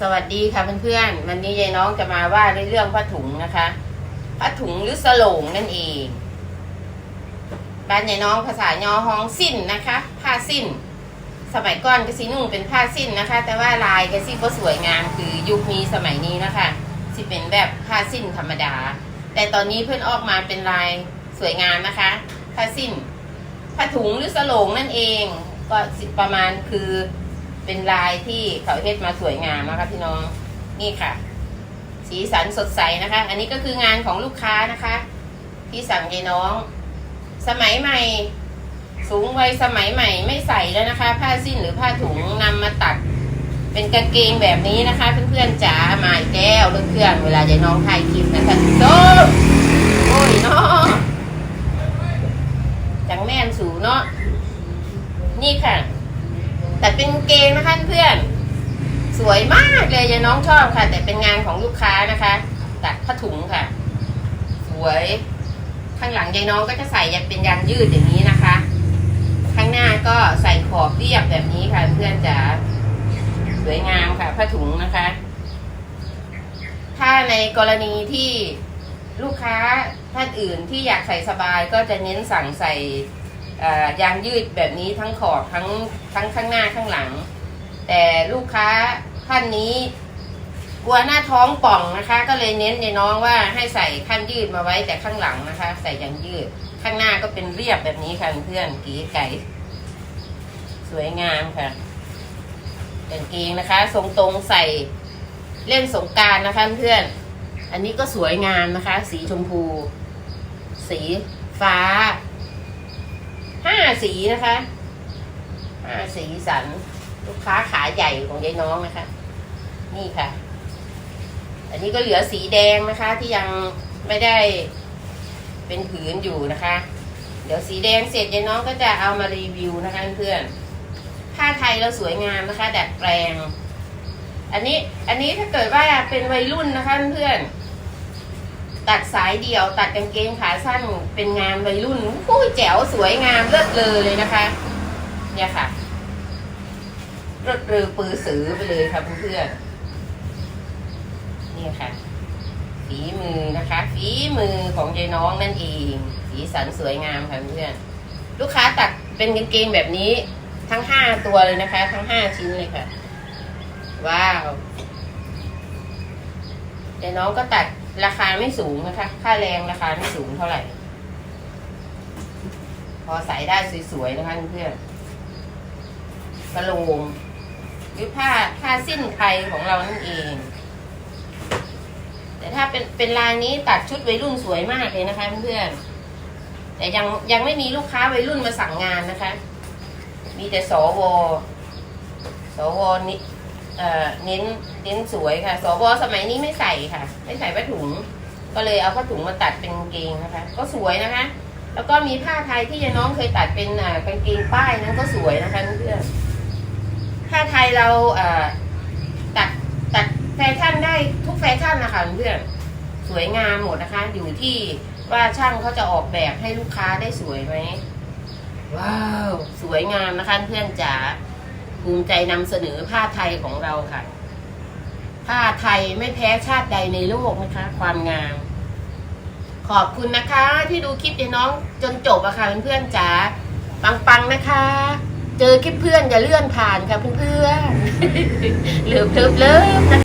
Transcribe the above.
สวัสดีค่ะเพื่อนๆวันนี้ยายน้องจะมาว่าในเรื่องผ้าถุงนะคะผ้าถุงหรือสโลงนั่นเองบ้านยายน้องภาษายอห้องสิ้นนะคะ ผ้าสิ้น สมัยก่อนก็สีนุ่งเป็นผ้าสิ้นนะคะ แต่ว่าลายก็สิบ่สวยงามคือยุคนี้สมัยนี้นะคะสิเป็นแบบผ้าสิ้นธรรมดา แต่ตอนนี้เพื่อนออกมาเป็นลายสวยงามนะคะผ้าสิ้นผ้าถุงหรือสโลงนั่นเอง ก็ประมาณคือ เป็นลายที่เขาเฮ็ดมาสวยงามนะคะพี่น้องนี่ค่ะ สีสันสดใสนะคะ อันนี้ก็คืองานของลูกค้านะคะ ที่สั่งยายน้อง สมัยใหม่ สูงวัยสมัยใหม่ไม่ใส่แล้วนะคะ ผ้าสิ้นหรือผ้าถุงนำมาตัด เป็นกางเกงแบบนี้นะคะเพื่อนๆจ๋ามาอีกแล้วเพื่อนๆเวลายายน้องถ่ายคลิปนะคะโตโอ้ยเนาะจังแม่นสูเนาะนี่ค่ะ แต่เป็นเกงนะคะเพื่อน สวยมากเลยยายน้องชอบค่ะ แต่เป็นงานของลูกค้านะคะตัดผ้าถุงค่ะ สวย ข้างหลังยายน้องก็จะใส่ยังเป็นยางยืดอย่างนี้นะคะ ข้างหน้าก็ใส่ขอบเรียบแบบนี้ค่ะ เพื่อนจ๋าสวยงามค่ะผ้าถุงนะคะ ถ้าในกรณีที่ลูกค้าท่านอื่นที่อยากใส่สบายก็จะเน้นสั่งใส่ ยางยืดแบบนี้ทั้งขอบทั้งทั้งข้างหน้าข้างหลัง แต่ลูกค้าท่านนี้กลัวหน้าท้องป่องนะคะ ก็เลยเน้นในน้องว่าให้ใส่ข้างยืดมาไว้แต่ข้างหลังนะคะ ใส่ยางยืดข้างหน้าก็เป็นเรียบแบบนี้ค่ะเพื่อนกีไก่สวยงามค่ะกางเกงนะคะทรงตรงใส่เล่นสงการนะคะเพื่อน อันนี้ก็สวยงามนะคะ สีชมพู สีฟ้า สีนะคะห้าสีสัน ลูกค้าขาใหญ่ของยายน้องนะคะ นี่ค่ะ อันนี้ก็เหลือสีแดงนะคะ ที่ยังไม่ได้เป็นผืนอยู่นะคะ เดี๋ยวสีแดงเสร็จยายน้องก็จะเอามารีวิวนะคะเพื่อนๆผ้าไทยเราสวยงามนะคะ ดัดแปลง อันนี้อันนี้ถ้าเกิดว่าเป็นวัยรุ่นนะคะเพื่อนๆ ตัดสายเดี่ยวตัดกางเกงขาสั้นเป็นงานวัยรุ่นผู้ยแจ๋วสวยงามเลิศเลอเลยนะคะ เนี่ยค่ะเลิศเลอปือสือไปเลยค่ะเพื่อนๆนี่ค่ะ ฝีมือนะคะ ฝีมือของยายน้องนั่นเองสีสันสวยงามค่ะเพื่อนลูกค้าตัดเป็นกางเกงแบบนี้ทั้งห้าตัวเลยนะคะ ทั้งห้าชิ้นเลยค่ะ ว้าวยายน้องก็ตัด ราคาไม่สูงนะคะ ค่าแรงราคาไม่สูงเท่าไหร่ พอใส่ได้สวยๆนะคะเพื่อนกระโลงหรือผ้าผ้าสิ้นไทยของเรานั่นเอง แต่ถ้าเป็นเป็นลายนี้ตัดชุดวัยรุ่นสวยมากเลยนะคะเพื่อนแต่ยังยังไม่มีลูกค้าวัยรุ่นมาสั่งงานนะคะ มีแต่สวสวนี่ เอ่อเน้นเน้นสวยค่ะสวสมัยนี้ไม่ใส่ค่ะ ไม่ใส่ผ้าถุง ก็เลยเอาผ้าถุงมาตัดเป็นกางเกงนะคะ ก็สวยนะคะ แล้วก็มีผ้าไทยที่ยายน้องเคยตัดเป็นกางเกงป้ายนั้นก็สวยนะคะเพื่อนผ้าไทยเราอ่าตัดตัดแฟชั่นได้ทุกแฟชั่นนะคะเพื่อนสวยงามหมดนะคะ อยู่ที่ว่าช่างเขาจะออกแบบให้ลูกค้าได้สวยไหมว้าว สวยงามนะคะเพื่อนจ๋า ภูมิใจนำเสนอผ้าไทยของเราค่ะ ผ้าไทยไม่แพ้ชาติใดในโลกนะคะ ความงาม ขอบคุณนะคะ ที่ดูคลิปยายน้องจนจบอะค่ะเพื่อนๆจ๋าปังๆนะคะ เจอคลิปเพื่อนอย่าเลื่อนผ่านค่ะเพื่อนๆเลิฟเลิฟเลิฟนะคะ